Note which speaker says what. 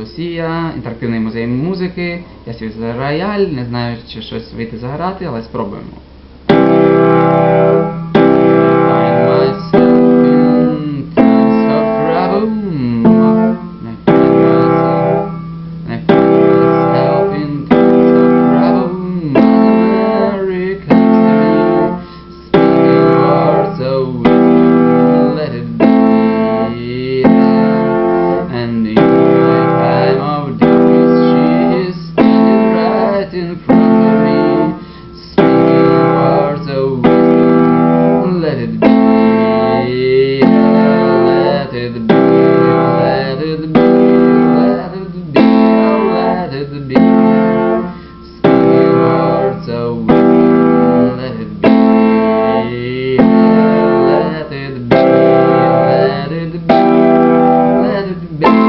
Speaker 1: Лусія, інтерактивний музей музики. Я свій рояль, не знаю, чи щось вийти заграти, але спробуємо. right in front of me. Speaking words of wisdom. Let it be. Let it be. Let it be. Let it be. Let it be. Speaking words of wisdom. Let it be. Let it be. Let it be. Let it be.